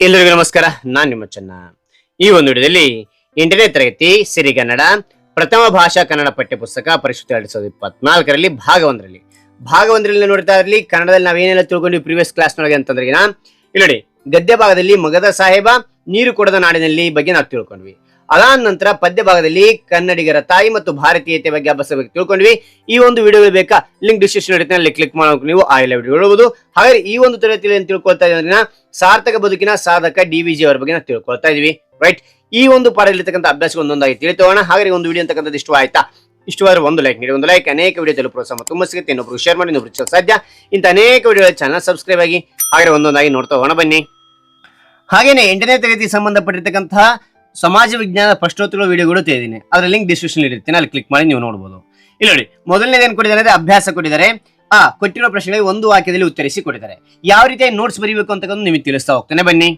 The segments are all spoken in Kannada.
ಎಲ್ಲರಿಗೂ ನಮಸ್ಕಾರ, ನಾನು ನಿಮ್ಮ ಚೆನ್ನ. ಈ ಒಂದು ವಿಡಿಯೋದಲ್ಲಿ ಎಂಟನೇ ತರಗತಿ ಸಿರಿಗನ್ನಡ ಪ್ರಥಮ ಭಾಷಾ ಕನ್ನಡ ಪಠ್ಯಪುಸ್ತಕ ಪರಿಶುದ್ಧ ಎರಡು ಸಾವಿರದ ಇಪ್ಪತ್ನಾಲ್ಕರಲ್ಲಿ ಭಾಗ ಒಂದರಲ್ಲಿ ಭಾಗ ಒಂದರಲ್ಲಿ ನೋಡ್ತಾ ಇರಲಿ, ಕನ್ನಡದಲ್ಲಿ ನಾವೇನೆಲ್ಲ ತಿಳ್ಕೊಂಡ್ವಿ ಪ್ರೀವಿಯಸ್ ಕ್ಲಾಸ್ ನೊಳಗೆ ಅಂತಂದ್ರೆ ಇಲ್ಲಿ ನೋಡಿ ಗದ್ಯ ಭಾಗದಲ್ಲಿ ಮಗದ ಸಾಹೇಬ, ನೀರು ಕೊಡದ ನಾಡಿನಲ್ಲಿ ಬಗ್ಗೆ ನಾವು ತಿಳ್ಕೊಂಡ್ವಿ. ಅದಾದ ನಂತರ ಪದ್ಯ ಭಾಗದಲ್ಲಿ ಕನ್ನಡಿಗರ ತಾಯಿ ಮತ್ತು ಭಾರತೀಯತೆ ಬಗ್ಗೆ ಅಭ್ಯಾಸ ಬಗ್ಗೆ ತಿಳ್ಕೊಂಡ್ವಿ. ಈ ಒಂದು ವಿಡಿಯೋ ಬೇಕಾ? ಲಿಂಕ್ ಡಿಸ್ಕ್ರಿಪ್ಷನ್ ಇರುತ್ತೆ ಕ್ಲಿಕ್ ಮಾಡಬೇಕು ನೀವು. ಆ ಎಲ್ಲ ವಿಡಿಯೋ ನೋಡಬಹುದು ಹಾಗೆ ಈ ಒಂದು ತರಗತಿಯಲ್ಲಿ ತಿಳ್ಕೊಳ್ತಾ ಇದ್ರೆ ಸಾರ್ಥಕ ಬದುಕಿನ ಸಾಧಕ ಡಿ ವಿ ಜಿ ಅವರ ಬಗ್ಗೆ ತಿಳ್ಕೊಳ್ತಾ ಇದೀವಿ ರೈಟ್ ಈ ಒಂದು ಪಾಠದಲ್ಲಿರ್ತಕ್ಕಂಥ ಅಭ್ಯಾಸ ಒಂದೊಂದಾಗಿ ತಿಳಿತೋಣ. ಹಾಗಾದ್ರೆ ಒಂದು ವಿಡಿಯೋ ಅಂತಕ್ಕಂಥದ್ದು ಇಷ್ಟ ಆಯ್ತಾ? ಇಷ್ಟವಾದ್ರೆ ಒಂದು ಲೈಕ್ ನೀಡಿ, ಒಂದು ಲೈಕ್ ಅನೇಕ ವಿಡಿಯೋ ತಲುಪ ಪ್ರೋತ್ಸಾಹ ತುಂಬ ಸಿಗುತ್ತೆ ಇನ್ನೊಬ್ರು ಶೇರ್ ಮಾಡಿ ಇನ್ನೊಬ್ರು ಸಾಧ್ಯ. ಇಂಥ ಅನೇಕ ವಿಡಿಯೋ ಚಾನಲ್ ಸಬ್ಸ್ಕ್ರೈಬ್ ಆಗಿ ಹಾಗೆ ಒಂದೊಂದಾಗಿ ನೋಡ್ತಾ ಹೋಗೋಣ ಬನ್ನಿ. ಹಾಗೇನೆ ಎಂಟನೇ ತರಗತಿ ಸಂಬಂಧಪಟ್ಟಿರ್ತಕ್ಕಂತಹ ಸಮಾಜ ವಿಜ್ಞಾನ ಪ್ರಶ್ನೋತ್ತರಗಳ ವಿಡಿಯೋಗಳು ತೆಗೆದಿನಿ ಅದರ ಲಿಂಕ್ ಡಿಸ್ಕ್ರಿಪ್ಷನ್ ಇರುತ್ತೆ. ಅಲ್ಲಿ ಕ್ಲಿಕ್ ಮಾಡಿ ನೀವು ನೋಡಬಹುದು ಇಲ್ಲಿ ನೋಡಿ, ಮೊದಲನೇದು ಕೊಟ್ಟಿದ್ದಾರೆ ಅಂದ್ರೆ ಅಭ್ಯಾಸ ಕೊಟ್ಟಿದ್ದಾರೆ. ಆ, ಕೊಟ್ಟಿರೋ ಪ್ರಶ್ನೆಗಳಿಗೆ ಒಂದು ವಾಕ್ಯದಲ್ಲಿ ಉತ್ತರಿಸಿ ಕೊಟ್ಟಿದ್ದಾರೆ. ಯಾವ ರೀತಿಯಾಗಿ ನೋಟ್ಸ್ ಬರೀಬೇಕು ಅಂತ ನಿಮಗೆ ತಿಳಿಸ್ತಾ ಹೋಗ್ತೇನೆ. ಬನ್ನಿ.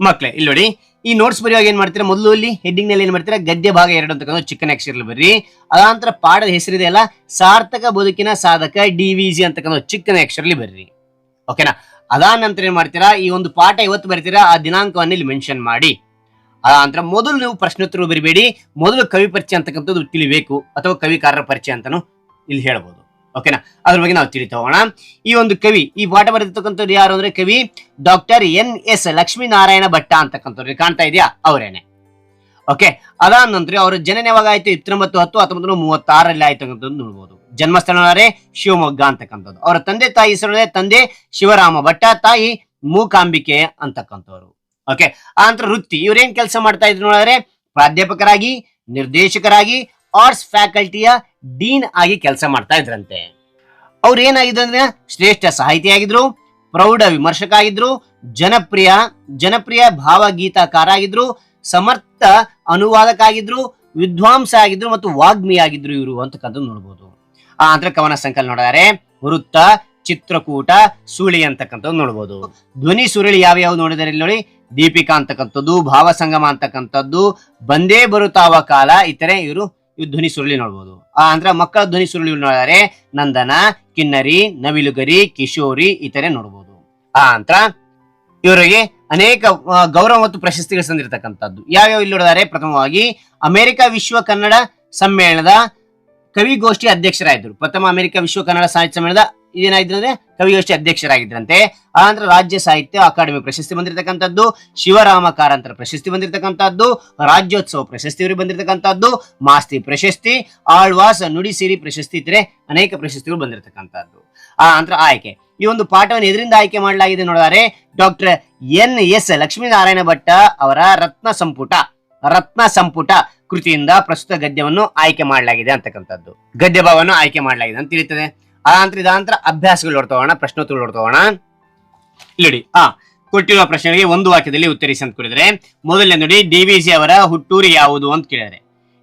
ಮಕ್ಳೆ, ಇಲ್ಲಿ ನೋಡಿ, ಈ ನೋಟ್ಸ್ ಬರೆಯುವಾಗ ಏನ್ ಮಾಡ್ತೀರಾ? ಮೊದಲು ಇಲ್ಲಿ ಹೆಡ್ಡಿಂಗ್ನಲ್ಲಿ ಏನ್ ಮಾಡ್ತೀರಾ? ಗದ್ಯ ಭಾಗ ಎರಡು ಅಂತಕ್ಕಂಥ ಚಿಕ್ಕನ ಅಕ್ಷರಲ್ಲಿ ಬರ್ರಿ. ಅದಾನಂತರ ಪಾಠದ ಹೆಸರಿದೆ ಅಲ್ಲ? ಸಾರ್ಥಕ ಬದುಕಿನ ಸಾಧಕ ಡಿ ವಿ ಜಿ ಅಂತಕ್ಕಂಥ ಚಿಕ್ಕನ ಅಕ್ಷರಲ್ಲಿ ಬರ್ರಿ. ಓಕೆನಾ ಅದಾದ ನಂತರ ಏನ್ ಮಾಡ್ತೀರಾ? ಈ ಒಂದು ಪಾಠ ಇವತ್ತು ಬರ್ತೀರಾ? ಆ ದಿನಾಂಕವನ್ನು ಇಲ್ಲಿ ಮೆನ್ಷನ್ ಮಾಡಿ. ಅದಾಂತರ ಮೊದಲು ನೀವು ಪ್ರಶ್ನೋತ್ತರ ಬರಿಬೇಡಿ. ಮೊದಲು ಕವಿ ಪರಿಚಯ ಅಂತಕ್ಕಂಥದ್ದು ತಿಳಿಬೇಕು ಅಥವಾ ಕವಿಕಾರರ ಪರಿಚಯ ಅಂತಾನು ಇಲ್ಲಿ ಹೇಳ್ಬೋದು. ಓಕೆನಾ ಅದ್ರ ಬಗ್ಗೆ ನಾವು ತಿಳಿತಾ ಹೋಗೋಣ ಈ ಒಂದು ಕವಿ, ಈ ಪಾಠ ಬರೆದಿರ್ತಕ್ಕಂಥವ್ರು ಯಾರು ಅಂದ್ರೆ ಕವಿ doctor N S Lakshminarayana Bhatta ಅಂತಕ್ಕಂಥವ್ರು. ಕಾಣ್ತಾ ಇದೆಯಾ? ಅವರೇನೆ. ಓಕೆ ಅದಾದ ನಂತರ ಅವರ ಜನನ ಯಾವಾಗ ಆಯ್ತು? ಇತ್ತೊಂಬತ್ತು ಹತ್ತು, ಹತ್ತೊಂಬತ್ತು ನೂರ ಮೂವತ್ತಾರರಲ್ಲಿ ಆಯ್ತು ನೋಡ್ಬೋದು. ಜನ್ಮಸ್ಥಳ ಶಿವಮೊಗ್ಗ ಅಂತಕ್ಕಂಥದ್ದು. ಅವರ ತಂದೆ ತಾಯಿ ಹೆಸರು ತಂದೆ ಶಿವರಾಮ ಭಟ್ಟ, ತಾಯಿ ಮೂಕಾಂಬಿಕೆ ಅಂತಕ್ಕಂಥವ್ರು. ಓಕೆ ಆ ನಂತರ ವೃತ್ತಿ. ಇವ್ರೇನ್ ಕೆಲಸ ಮಾಡ್ತಾ ಇದ್ರು ನೋಡಿದ್ರೆ ಪ್ರಾಧ್ಯಾಪಕರಾಗಿ, ನಿರ್ದೇಶಕರಾಗಿ ಆರ್ಟ್ಸ್ ಫ್ಯಾಕಲ್ಟಿಯ ಡೀನ್ ಆಗಿ ಕೆಲಸ ಮಾಡ್ತಾ ಇದ್ರಂತೆ. ಅವ್ರು ಏನಾಗಿದ್ರು ಅಂದ್ರೆ ಶ್ರೇಷ್ಠ ಸಾಹಿತಿಯಾಗಿದ್ರು ಪ್ರೌಢ ವಿಮರ್ಶಕ ಆಗಿದ್ರು, ಜನಪ್ರಿಯ ಜನಪ್ರಿಯ ಭಾವಗೀತಕಾರ ಆಗಿದ್ರು, ಸಮರ್ಥ ಅನುವಾದಕ ಆಗಿದ್ರು, ವಿದ್ವಾಂಸ ಆಗಿದ್ರು ಮತ್ತು ವಾಗ್ಮಿ ಆಗಿದ್ರು ಇವರು ಅಂತಕ್ಕಂಥ ನೋಡ್ಬೋದು. ಆ ಅಂತ ಕವನ ಸಂಕಲನ ನೋಡಿದರೆ, ವೃತ್ತ, ಚಿತ್ರಕೂಟ ಸುಳಿ ಅಂತಕ್ಕಂಥದ್ದು ನೋಡ್ಬೋದು. ಧ್ವನಿ ಸುರುಳಿ ಯಾವ ಯಾವ ನೋಡಿದರೆ ಇಲ್ಲಿ ನೋಡಿ ದೀಪಿಕಾ ಅಂತಕ್ಕಂಥದ್ದು, ಭಾವಸಂಗಮ ಅಂತಕ್ಕಂಥದ್ದು, ಬಂದೇ ಬರುತ್ತಾವ ಕಾಲ ಇತರೆ ಇವರು ಇವ್ ಧ್ವನಿ ಸುರುಳಿ ನೋಡ್ಬೋದು. ಆ, ಅಂದ್ರೆ ಮಕ್ಕಳ ಧ್ವನಿ ಸುರುಳಿ ನೋಡಿದರೆ ನಂದನ, ಕಿನ್ನರಿ, ನವಿಲುಗರಿ, ಕಿಶೋರಿ ಇತರೆ ನೋಡ್ಬೋದು. ಆ ಅಂತ ಇವರಿಗೆ ಅನೇಕ ಗೌರವ ಮತ್ತು ಪ್ರಶಸ್ತಿಗಳು ಸಂದಿರತಕ್ಕಂಥದ್ದು ಯಾವ್ಯಾವ ಇಲ್ಲಿ ನೋಡಿದರೆ ಪ್ರಥಮವಾಗಿ ಅಮೆರಿಕ ವಿಶ್ವ ಕನ್ನಡ ಸಮ್ಮೇಳನದ ಕವಿಗೋಷ್ಠಿ ಅಧ್ಯಕ್ಷರಾಗಿದ್ದರು. ಪ್ರಥಮ ಅಮೆರಿಕ ವಿಶ್ವ ಕನ್ನಡ ಸಾಹಿತ್ಯ ಸಮ್ಮೇಳನದ ಇದೇನಾಗಿದ್ರು ಅಂದ್ರೆ ಕವಿಗೋಷ್ಠಿ ಅಧ್ಯಕ್ಷರಾಗಿದ್ರಂತೆ ಆನಂತರ ರಾಜ್ಯ ಸಾಹಿತ್ಯ ಅಕಾಡೆಮಿ ಪ್ರಶಸ್ತಿ ಬಂದಿರತಕ್ಕಂಥದ್ದು, ಶಿವರಾಮ ಕಾರಂತರ ಪ್ರಶಸ್ತಿ ಬಂದಿರತಕ್ಕಂಥದ್ದು, ರಾಜ್ಯೋತ್ಸವ ಪ್ರಶಸ್ತಿ ಇವರಿಗೆ ಬಂದಿರತಕ್ಕಂಥದ್ದು, ಮಾಸ್ತಿ ಪ್ರಶಸ್ತಿ, ಆಳ್ವಾಸ ನುಡಿಸಿರಿ ಪ್ರಶಸ್ತಿ ಇದ್ರೆ ಅನೇಕ ಪ್ರಶಸ್ತಿಗಳು ಬಂದಿರತಕ್ಕಂಥದ್ದು. ಆ ನಂತರ ಆಯ್ಕೆ. ಈ ಒಂದು ಪಾಠವನ್ನು ಎದರಿಂದ ಆಯ್ಕೆ ಮಾಡಲಾಗಿದೆ ನೋಡಿದರೆ doctor N S Lakshminarayana Bhatta ಅವರ ರತ್ನ ಸಂಪುಟ ರತ್ನ ಸಂಪುಟ ಕೃತಿಯಿಂದ ಪ್ರಸ್ತುತ ಗದ್ಯವನ್ನು ಆಯ್ಕೆ ಮಾಡಲಾಗಿದೆ ಅಂತಕ್ಕಂಥದ್ದು. ಗದ್ಯ ಭಾವವನ್ನು ಆಯ್ಕೆ ಮಾಡಲಾಗಿದೆ ಅಂತ ತಿಳಿತದೆ ಆ ನಂತರ ಇದಾಂತರ ಅಭ್ಯಾಸಗಳು ನೋಡ್ತೋಣ ಪ್ರಶ್ನೋತ್ತರಗಳು ನೋಡ್ತೋಣ ಇಲ್ಲಿ ಆ, ಕೊಟ್ಟಿರುವ ಪ್ರಶ್ನೆಗಳಿಗೆ ಒಂದು ವಾಕ್ಯದಲ್ಲಿ ಉತ್ತರಿಸಿ ಅಂತ ಕೇಳಿದ್ರೆ ಮೊದಲನೇ ನೋಡಿ, ಡಿ ಅವರ ಹುಟ್ಟೂರು ಯಾವುದು ಅಂತ ಕೇಳಿದ್ರೆ.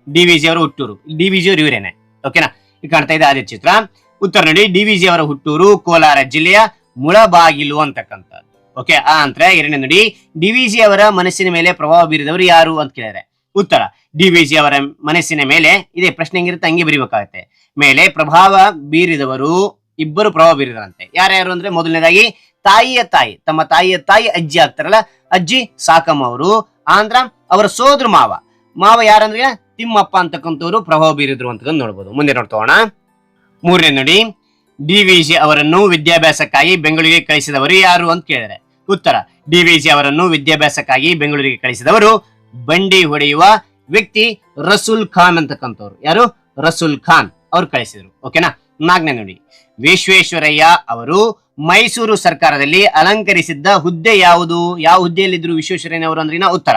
ಡಿ ವಿ ಜಿ ಅವರ ಹುಟ್ಟೂರು. ಡಿ ವಿ ಜಿ ಅವರು ಇವರೇನೆ. ಓಕೆನಾ ಈಗ ಕಾಣ್ತಾ ಇದೆ ಅದೇ ಚಿತ್ರ. ಉತ್ತರ ನೋಡಿ, ಡಿ ವಿ ಜಿ ಅವರ ಹುಟ್ಟೂರು ಕೋಲಾರ ಜಿಲ್ಲೆಯ ಮುಳಬಾಗಿಲು ಅಂತಕ್ಕಂಥದ್ದು. ಓಕೆ ಆ ನಂತರ ಎರಡನೇ ನೋಡಿ, ಡಿ ವಿ ಜಿ ಅವರ ಮನಸ್ಸಿನ ಮೇಲೆ ಪ್ರಭಾವ ಬೀರಿದವರು ಯಾರು ಅಂತ ಕೇಳಿದ್ರೆ. ಉತ್ತರ. ಡಿ ವಿ ಜಿ ಅವರ ಮನಸ್ಸಿನ ಮೇಲೆ ಇದೇ ಪ್ರಶ್ನೆ ಹೆಂಗಿರುತ್ತೆ, ಹಂಗೆ ಬರಿಬೇಕಾಗತ್ತೆ. ಮೇಲೆ ಪ್ರಭಾವ ಬೀರಿದವರು ಇಬ್ಬರು ಪ್ರಭಾವ ಬೀರಿದರಂತೆ. ಯಾರ್ಯಾರು ಅಂದ್ರೆ ಮೊದಲನೇದಾಗಿ ತಾಯಿಯ ತಾಯಿ, ತಮ್ಮ ತಾಯಿಯ ತಾಯಿ ಅಜ್ಜಿ ಆಗ್ತಾರಲ್ಲ, ಅಜ್ಜಿ ಸಾಕಮ್ಮ ಅವರು, ಆಂಧ್ರ ಅವರ ಸೋದರ ಮಾವ. ಮಾವ ಯಾರಂದ್ರೆ ತಿಮ್ಮಪ್ಪ ಅಂತಕ್ಕಂಥವ್ರು ಪ್ರಭಾವ ಬೀರಿದ್ರು ಅಂತ ನೋಡ್ಬೋದು. ಮುಂದೆ ನೋಡ್ತೋಣ ಮೂರನೇ ನೋಡಿ, ಡಿ ವಿ ಅವರನ್ನು ವಿದ್ಯಾಭ್ಯಾಸಕ್ಕಾಗಿ ಬೆಂಗಳೂರಿಗೆ ಕಳಿಸಿದವರು ಯಾರು ಅಂತ ಕೇಳಿದರೆ ಉತ್ತರ. ಡಿ ವಿ ಅವರನ್ನು ವಿದ್ಯಾಭ್ಯಾಸಕ್ಕಾಗಿ ಬೆಂಗಳೂರಿಗೆ ಕಳಿಸಿದವರು ಬಂಡಿ ಹೊಡೆಯುವ ವ್ಯಕ್ತಿ ರಸೂಲ್ ಖಾನ್ ಅಂತಕ್ಕಂಥವ್ರು. ಯಾರು? ರಸೂಲ್ ಖಾನ್. ಅವ್ರು ಕಳಿಸಿದ್ರು. ಓಕೆನಾ? ನಾಲ್ಕನೇ ನೋಡಿ. ವಿಶ್ವೇಶ್ವರಯ್ಯ ಅವರು ಮೈಸೂರು ಸರ್ಕಾರದಲ್ಲಿ ಅಲಂಕರಿಸಿದ್ದ ಹುದ್ದೆ ಯಾವುದು? ಯಾವ ಹುದ್ದೆಯಲ್ಲಿದ್ರು ವಿಶ್ವೇಶ್ವರಯ್ಯ ಅವರು ಅಂದ್ರಿನ ಉತ್ತರ.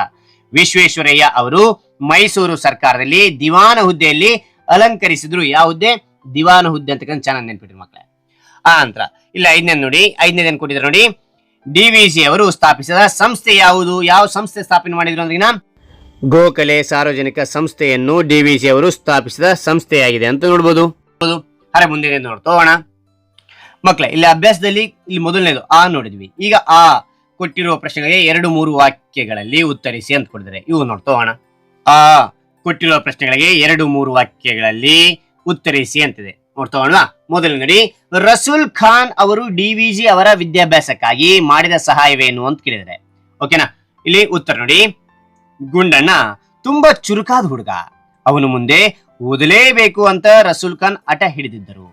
ವಿಶ್ವೇಶ್ವರಯ್ಯ ಅವರು ಮೈಸೂರು ಸರ್ಕಾರದಲ್ಲಿ ದಿವಾನ ಹುದ್ದೆಯಲ್ಲಿ ಅಲಂಕರಿಸಿದ್ರು. ಯಾವ ಹುದ್ದೆ? ದಿವಾನ ಹುದ್ದೆ ಅಂತಕ್ಕಂಥ ಚೆನ್ನಾಗಿ ನೆನ್ಪಿಟ್ರಿ ಮಕ್ಕಳೇ. ಆ ನಂತರ, ಇಲ್ಲ ಐದನೇ ನೋಡಿ, ಐದನೇದೇನು ಕೊಟ್ಟಿದ್ರು ನೋಡಿ? ಡಿ ವಿ ಜಿ ಅವರು ಸ್ಥಾಪಿಸಿದ ಸಂಸ್ಥೆ ಯಾವುದು? ಯಾವ ಸಂಸ್ಥೆ ಸ್ಥಾಪನೆ ಮಾಡಿದ್ರು ಅಂದ್ರಿನ ಗೋಕಲೆ ಸಾರ್ವಜನಿಕ ಸಂಸ್ಥೆಯನ್ನು ಡಿವಿಜಿ ಅವರು ಸ್ಥಾಪಿಸಿದ ಸಂಸ್ಥೆಯಾಗಿದೆ ಅಂತ ನೋಡ್ಬೋದು. ಅರೆ ಮುಂದೆ ನೋಡ್ತೋಣ ಮಕ್ಕಳೇ ಇಲ್ಲಿ ಅಭ್ಯಾಸದಲ್ಲಿ ಇಲ್ಲಿ ಮೊದಲನೇದು ಆ ನೋಡಿದ್ವಿ. ಈಗ ಆ ಕೊಟ್ಟಿರುವ ಪ್ರಶ್ನೆಗಳಿಗೆ ಎರಡು ಮೂರು ವಾಕ್ಯಗಳಲ್ಲಿ ಉತ್ತರಿಸಿ ಅಂತ ಕೊಡಿದರೆ ಇವು ನೋಡ್ತೋಣ ಆ ಕೊಟ್ಟಿರುವ ಪ್ರಶ್ನೆಗಳಿಗೆ ಎರಡು ಮೂರು ವಾಕ್ಯಗಳಲ್ಲಿ ಉತ್ತರಿಸಿ ಅಂತಿದೆ. ನೋಡ್ತೋಣ ಮೊದಲು ನೋಡಿ, ರಸೂಲ್ ಖಾನ್ ಅವರು ಡಿ ವಿ ಜಿ ಅವರ ವಿದ್ಯಾಭ್ಯಾಸಕ್ಕಾಗಿ ಮಾಡಿದ ಸಹಾಯವೇನು ಅಂತ ಕೇಳಿದರೆ, ಓಕೆನಾ? ಇಲ್ಲಿ ಉತ್ತರ ನೋಡಿ, ಗುಂಡಣ್ಣ ತುಂಬಾ ಚುರುಕಾದ ಹುಡುಗ. ಅವನು ಮುಂದೆ ಓದಲೇಬೇಕು ಅಂತ ರಸೂಲ್ ಖಾನ್ ಹಠ ಹಿಡಿದಿದ್ದರು.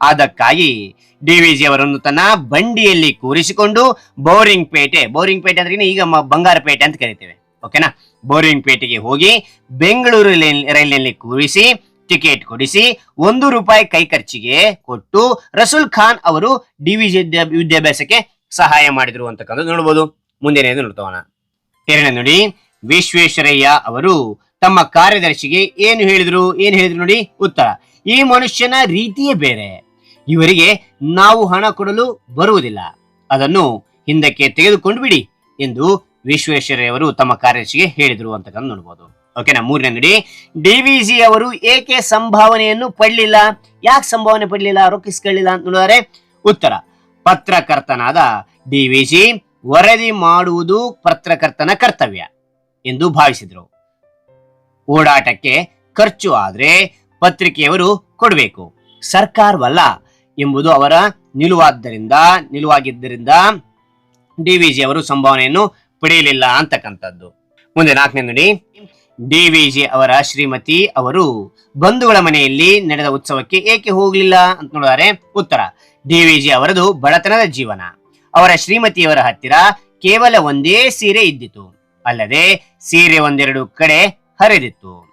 ಅದಕ್ಕಾಗಿ ಡಿವಿಜಿ ಅವರನ್ನು ತನ್ನ ಬಂಡಿಯಲ್ಲಿ ಕೂರಿಸಿಕೊಂಡು ಬೋರಿಂಗ್ ಪೇಟೆ ಬೋರಿಂಗ್ ಪೇಟೆ ಅಂದ್ರೆ ಈಗ ಬಂಗಾರ ಬಂಗಾರಪೇಟೆ ಅಂತ ಕರಿತೇವೆ, ಓಕೆನಾ? ಬೋರಿಂಗ್ ಪೇಟೆಗೆ ಹೋಗಿ ಬೆಂಗಳೂರು ರೈಲಿನಲ್ಲಿ ಕೂರಿಸಿ ಟಿಕೆಟ್ ಕೊಡಿಸಿ ಒಂದು ರೂಪಾಯಿ ಕೈ ಖರ್ಚಿಗೆ ಕೊಟ್ಟು ರಸೂಲ್ ಖಾನ್ ಅವರು ಡಿವಿಜಿ ವಿದ್ಯಾಭ್ಯಾಸಕ್ಕೆ ಸಹಾಯ ಮಾಡಿದ್ರು ಅಂತಕ್ಕಂಥದ್ದು ನೋಡಬಹುದು ಮುಂದಿನ ನೋಡ್ತೋಣ ಎರಡನೇ ನೋಡಿ, ವಿಶ್ವೇಶ್ವರಯ್ಯ ಅವರು ತಮ್ಮ ಕಾರ್ಯದರ್ಶಿಗೆ ಏನು ಹೇಳಿದ್ರು? ಏನು ಹೇಳಿದ್ರು ನೋಡಿ? ಉತ್ತರ, ಈ ಮನುಷ್ಯನ ರೀತಿಯೇ ಬೇರೆ. ಇವರಿಗೆ ನಾವು ಹಣ ಕೊಡಲು ಬರುವುದಿಲ್ಲ. ಅದನ್ನು ಹಿಂದಕ್ಕೆ ತೆಗೆದುಕೊಂಡು ಬಿಡಿ ಎಂದು ವಿಶ್ವೇಶ್ವರಯ್ಯ ಅವರು ತಮ್ಮ ಕಾರ್ಯದರ್ಶಿಗೆ ಹೇಳಿದ್ರು ಅಂತಕ್ಕಂಥ ನೋಡ್ಬೋದು. ಓಕೆನಾ ಮೂರನೇ ನೋಡಿ ಡಿವಿಜಿ ಅವರು ಏಕೆ ಸಂಭಾವನೆಯನ್ನು ಪಡಲಿಲ್ಲ? ಯಾಕೆ ಸಂಭಾವನೆ ಪಡಲಿಲ್ಲ? ರೊಕ್ಕಿಸ್ಕೊಳ್ಳಿಲ್ಲ ಅಂತ ನೋಡಿದರೆ ಉತ್ತರ, ಪತ್ರಕರ್ತನಾದ ಡಿವಿಜಿ ವರದಿ ಮಾಡುವುದು ಪತ್ರಕರ್ತನ ಕರ್ತವ್ಯ ಎಂದು ಭಾವಿಸಿದರು. ಓಡಾಟಕ್ಕೆ ಖರ್ಚು ಆದ್ರೆ ಪತ್ರಿಕೆಯವರು ಕೊಡಬೇಕು. ಸರ್ಕಾರವಲ್ಲ ಎಂಬುದು ಅವರ ನಿಲುವಾದ್ದರಿಂದ, ನಿಲುವಾಗಿದ್ದರಿಂದ ಡಿವಿಜಿ ಅವರು ಸಂಭಾವನೆಯನ್ನು ಪಡೆಯಲಿಲ್ಲ ಅಂತಕ್ಕಂಥದ್ದು. ಮುಂದೆ ನಾಲ್ಕನೇ ನೋಡಿ ಡಿವಿಜಿ ಅವರ ಶ್ರೀಮತಿ ಅವರು ಬಂಧುಗಳ ಮನೆಯಲ್ಲಿ ನಡೆದ ಉತ್ಸವಕ್ಕೆ ಏಕೆ ಹೋಗಲಿಲ್ಲ ಅಂತ ನೋಡಿದರೆ ಉತ್ತರ ಡಿವಿಜಿ ಅವರದು ಬಡತನದ ಜೀವನ. ಅವರ ಶ್ರೀಮತಿಯವರ ಹತ್ತಿರ ಕೇವಲ ಒಂದೇ ಸೀರೆ ಇದ್ದಿತು. ಅಲ್ಲದೆ ಸೀರೆ ಒಂದೆರಡು ಕಡೆ ಹರಿದಿತ್ತು.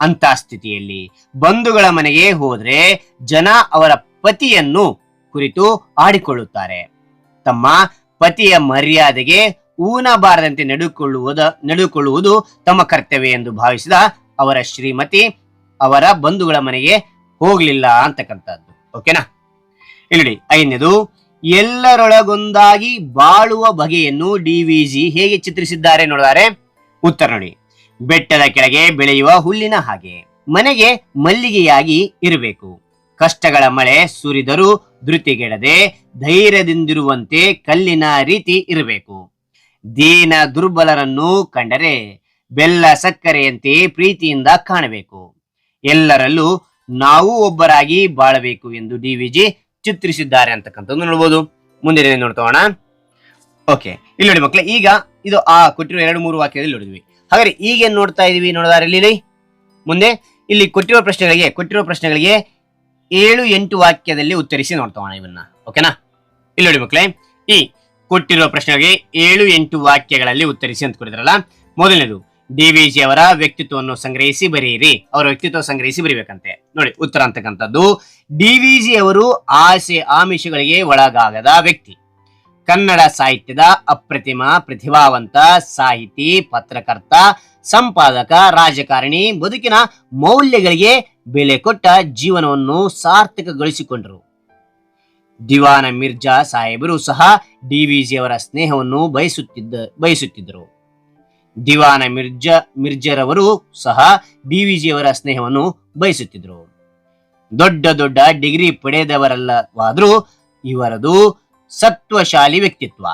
ಅಂತ ಸ್ಥಿತಿಯಲ್ಲಿ ಬಂಧುಗಳ ಮನೆಗೆ ಹೋದ್ರೆ ಜನ ಅವರ ಪತಿಯನ್ನು ಕುರಿತು ಆಡಿಕೊಳ್ಳುತ್ತಾರೆ. ತಮ್ಮ ಪತಿಯ ಮರ್ಯಾದೆಗೆ ಊನಬಾರದಂತೆ ನಡೆದುಕೊಳ್ಳುವುದ ನಡೆದುಕೊಳ್ಳುವುದು ತಮ್ಮ ಕರ್ತವ್ಯ ಎಂದು ಭಾವಿಸಿದ ಅವರ ಶ್ರೀಮತಿ ಅವರ ಬಂಧುಗಳ ಮನೆಗೆ ಹೋಗ್ಲಿಲ್ಲ ಅಂತಕ್ಕಂಥದ್ದು. ಓಕೆನಾ? ಇಲ್ಲಿ ಐದನೇದು, ಎಲ್ಲರೊಳಗೊಂದಾಗಿ ಬಾಳುವ ಬಗೆಯನ್ನು ಡಿ ವಿ ಜಿ ಹೇಗೆ ಚಿತ್ರಿಸಿದ್ದಾರೆ ನೋಡಿದರೆ, ಉತ್ತರ ನೋಡಿ. ಬೆಟ್ಟದ ಕೆಳಗೆ ಬೆಳೆಯುವ ಹುಲ್ಲಿನ ಹಾಗೆ. ಮನೆಗೆ ಮಲ್ಲಿಗೆಯಾಗಿ ಇರಬೇಕು. ಕಷ್ಟಗಳ ಮಳೆ ಸುರಿದರೂ ಧೃತಿಗೆಡದೆ ಧೈರ್ಯದಿಂದಿರುವಂತೆ ಕಲ್ಲಿನ ರೀತಿ ಇರಬೇಕು. ದೀನ ದುರ್ಬಲರನ್ನು ಕಂಡರೆ ಬೆಲ್ಲ ಸಕ್ಕರೆಯಂತೆ ಪ್ರೀತಿಯಿಂದ ಕಾಣಬೇಕು. ಎಲ್ಲರಲ್ಲೂ ನಾವು ಒಬ್ಬರಾಗಿ ಬಾಳಬೇಕು ಎಂದು ಡಿ ಡಿವಿಜಿ ಚಿತ್ರಿಸಿದ್ದಾರೆ ಅಂತಕ್ಕಂಥದ್ದು ನೋಡ್ಬೋದು. ಮುಂದಿನ ನೋಡ್ತೋಣ ಓಕೆ, ಇಲ್ಲಿ ನೋಡಿ ಮಕ್ಕಳೇ ಈಗ ಇದು ಆ ಕೊಟ್ಟಿರೋ ಎರಡು ಮೂರು ವಾಕ್ಯದಲ್ಲಿ ನೋಡಿದ್ವಿ. ಹಾಗಾದ್ರೆ ಈಗೇನ್ ನೋಡ್ತಾ ಇದೀವಿ ನೋಡಿದಾರೆ, ಇಲ್ಲಿ ಮುಂದೆ ಇಲ್ಲಿ ಕೊಟ್ಟಿರೋ ಪ್ರಶ್ನೆಗಳಿಗೆ ಕೊಟ್ಟಿರೋ ಪ್ರಶ್ನೆಗಳಿಗೆ ಏಳು ಎಂಟು ವಾಕ್ಯದಲ್ಲಿ ಉತ್ತರಿಸಿ ನೋಡ್ತೋಣ ಇವನ್ನ. ಓಕೆನಾ? ಇಲ್ಲಿ ನೋಡಿ ಮಕ್ಕಳೇ ಈ ಕೊಟ್ಟಿರೋ ಪ್ರಶ್ನೆಗೆ ಏಳು ಎಂಟು ವಾಕ್ಯಗಳಲ್ಲಿ ಉತ್ತರಿಸಿ ಅಂತ ಕೊಡಿದ್ರಲ್ಲ. ಮೊದಲನೇದು ಡಿವಿಜಿ ಅವರ ವ್ಯಕ್ತಿತ್ವವನ್ನು ಸಂಗ್ರಹಿಸಿ ಬರೆಯಿರಿ. ಅವರ ವ್ಯಕ್ತಿತ್ವ ಸಂಗ್ರಹಿಸಿ ಬರೀಬೇಕಂತೆ. ನೋಡಿ, ಉತ್ತರ ಅಂತಕ್ಕಂಥದ್ದು ಡಿವಿಜಿ ಅವರು ಆಸೆ ಆಮಿಷಗಳಿಗೆ ಒಳಗಾಗದ ವ್ಯಕ್ತಿ. ಕನ್ನಡ ಸಾಹಿತ್ಯದ ಅಪ್ರತಿಮ, ಪ್ರತಿಭಾವಂತ, ಸಾಹಿತಿ, ಪತ್ರಕರ್ತ, ಸಂಪಾದಕ, ರಾಜಕಾರಣಿ, ಬದುಕಿನ ಮೌಲ್ಯಗಳಿಗೆ ಬೆಲೆ ಕೊಟ್ಟ ಜೀವನವನ್ನು ಸಾರ್ಥಕಗೊಳಿಸಿಕೊಂಡರು. ದಿವಾನ ಮಿರ್ಜಾ ಸಾಹೇಬರು ಸಹ ಡಿವಿಜಿ ಅವರ ಸ್ನೇಹವನ್ನು ಬಯಸುತ್ತಿದ್ದ, ಬಯಸುತ್ತಿದ್ದರು. ದಿವಾನ ಮಿರ್ಜಾ, ಮಿರ್ಜರವರು ಸಹ ಡಿವಿಜಿ ಅವರ ಸ್ನೇಹವನ್ನು ಬಯಸುತ್ತಿದ್ದರು. ದೊಡ್ಡ ದೊಡ್ಡ ಡಿಗ್ರಿ ಪಡೆದವರಲ್ಲವಾದರೂ ಇವರದು ಸತ್ವಶಾಲಿ ವ್ಯಕ್ತಿತ್ವ.